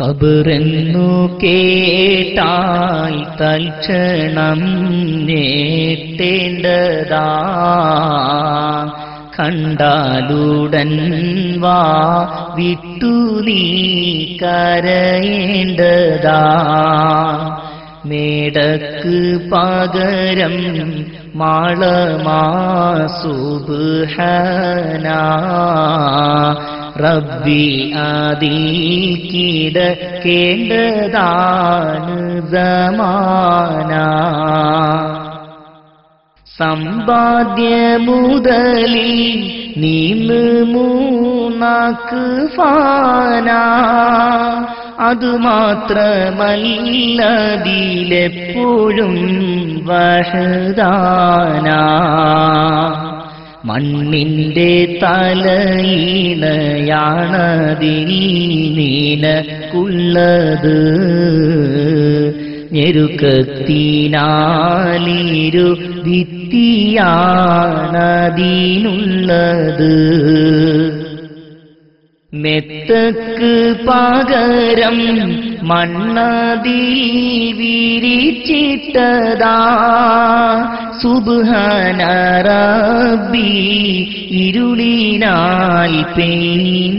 കബറെന്നു കേട്ടായി തൽക്ഷണം നേട്ടേണ്ടതാ കണ്ടാലുടൻ വാ വിട്ടു നീ കരയേണ്ടതാ. മേടക്ക് പകരം മാളമാ സുബ്ഹാന. റബ്ബി അതിൽ കിടക്കേണ്ടതാണ് സമാന സമ്പാദ്യ മുതലി നീന്ന് മൂന്നാക്ക് ഫാന. അതുമാത്രമല്ലതിലെപ്പോഴും വഹദാന. മണ്ണിന്റെ തലയിണയാണതിൽ നീനക്കുള്ളത്. ഞെരുക്കത്തിനാലിരു ഭിത്തിയാണതിനുള്ളത് മെത്തക്ക് പകരം മണ്ണതി വിരിച്ചിട്ടതാ. സുബ്ഹാന റബ്ബി ഇരുളിനാൽ പെയിന്റിട്ടതാ.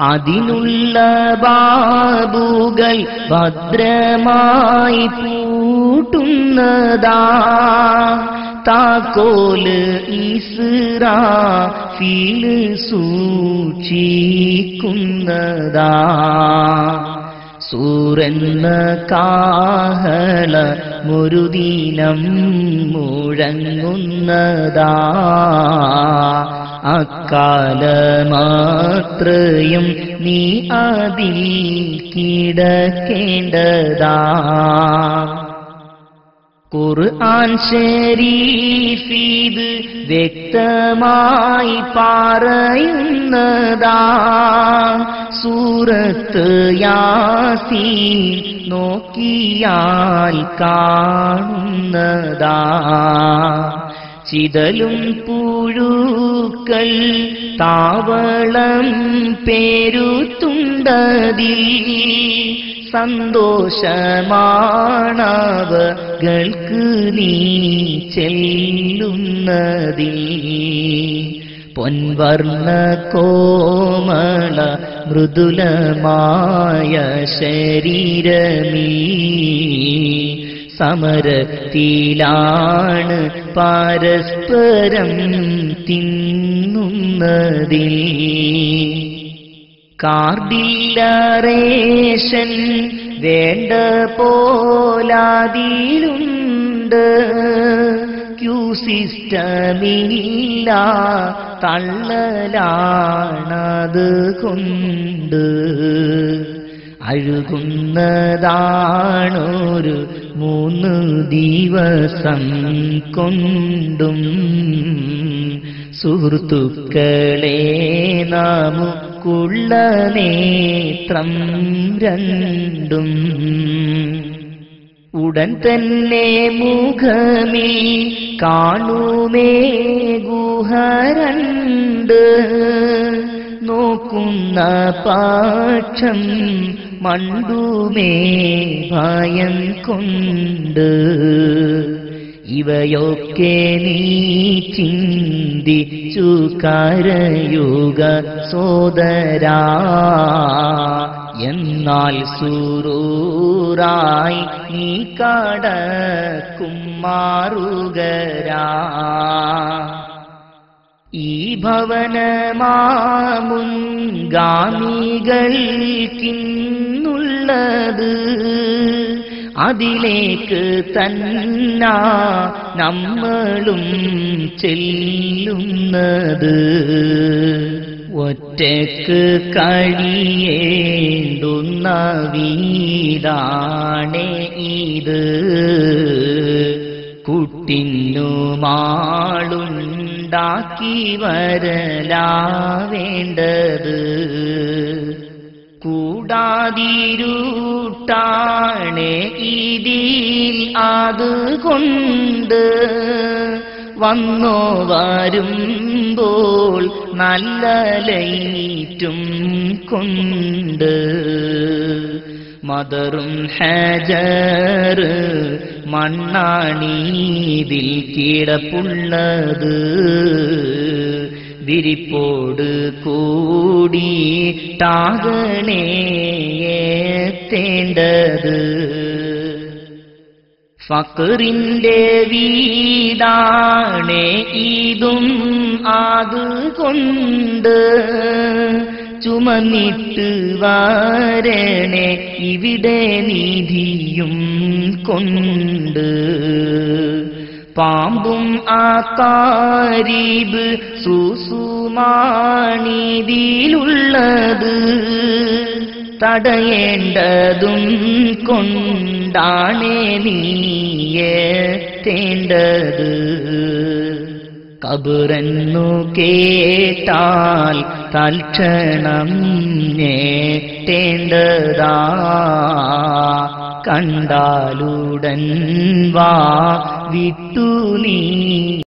അതിനുള്ള ബാബുകൾ ഭദ്രമായി പൂട്ടുന്നതാ. താക്കോൽ ഇസ്രാ ഫീൽ സൂചിക്കുന്നതാ സൂരന്ന കാഹള മുരുദീനം മുഴങ്ങുന്നതാ. അക്കാലമാത്രയും നീ അതിൽ കിടക്കേണ്ടതാ. ഖുർആൻ ഷരീഫീത് വ്യക്തമായി പറയുന്നതാ. സൂറത്ത് യാസീൻ നോക്കിയാൽ കാണുന്നതാ. ചിതലും പുഴുക്കൾ താവളം പേരുത്തുണ്ടതിൽ സന്തോഷമാണവകൾക്ക് നീ ചെല്ലുന്നതിൽ പൊൻവർണ്ണ കോമള മൃദുലമായ ശരീരമീ സമരത്തിലാണ് പരസ്പരം തിന്നുന്നതിൽ. കാർഡില്ല റേഷൻ വേണ്ട പോലാതിലുണ്ട് ക്യൂ സിസ്റ്റമില്ല തള്ളലാണത് കൊണ്ട്. അഴുകുന്നതാണൊരു മൂന്ന് ദിവസം കൊണ്ടും. സുഹൃത്തുക്കളെ നമുക്കുള്ള നേത്രം രണ്ടും. ഉടൻ തന്നെ മുഖമേ കാണുമേ ഗുഹരണ്ട് നോക്കുന്ന പാക്ഷം മണ്ടുമേ ഭയം കൊണ്ട്. ഇവയൊക്കെ നീ ചിന്തിച്ചു കരയുക സോദരാ. എന്നാൽ സുരൂറായി നീ കടക്കും മാറുകരാ. ഈ ഭവനമാമുൻഗാമികൾക്കിന്നുള്ളത് അതിലേക്ക് തന്ന നമ്മളും ചെല്ലുന്നത്. ഒറ്റയ്ക്ക് കഴിയേണ്ടുന്ന വീടാണേ ഇത്. കുട്ടിന്നുമാളുണ്ടാക്കി വരലാ വേണ്ടത് കൂടാതിരുട്ടാണ് ഇതിൽ അതുകൊണ്ട്. വന്നോ വരുമ്പോൾ നല്ല ലൈറ്റും കൊണ്ട്. മദറും ഹജർ മണ്ണാണീതിൽ കിടപ്പുള്ളത് വിരിപ്പോട് കൂടിയിട്ടാകണേ എത്തേണ്ടത് ഫക്കറിന്റെ വീടാണേ ഇതും അതുകൊണ്ട് ചുമന്നിട്ട് വാരണേ ഇവിടെ നീതിയും കൊണ്ട്. പാമ്പും ആ കാരീബ് സുസുമാണിതിലുള്ളത്. തടയേണ്ടതും കൊണ്ടാണേ നീയേത്തേണ്ടത് കബറെന്നു കേട്ടാൽ തൽക്ഷണം നേട്ടേണ്ടതാ കണ്ടാലുടൻ വാ വിട്ടു നീ.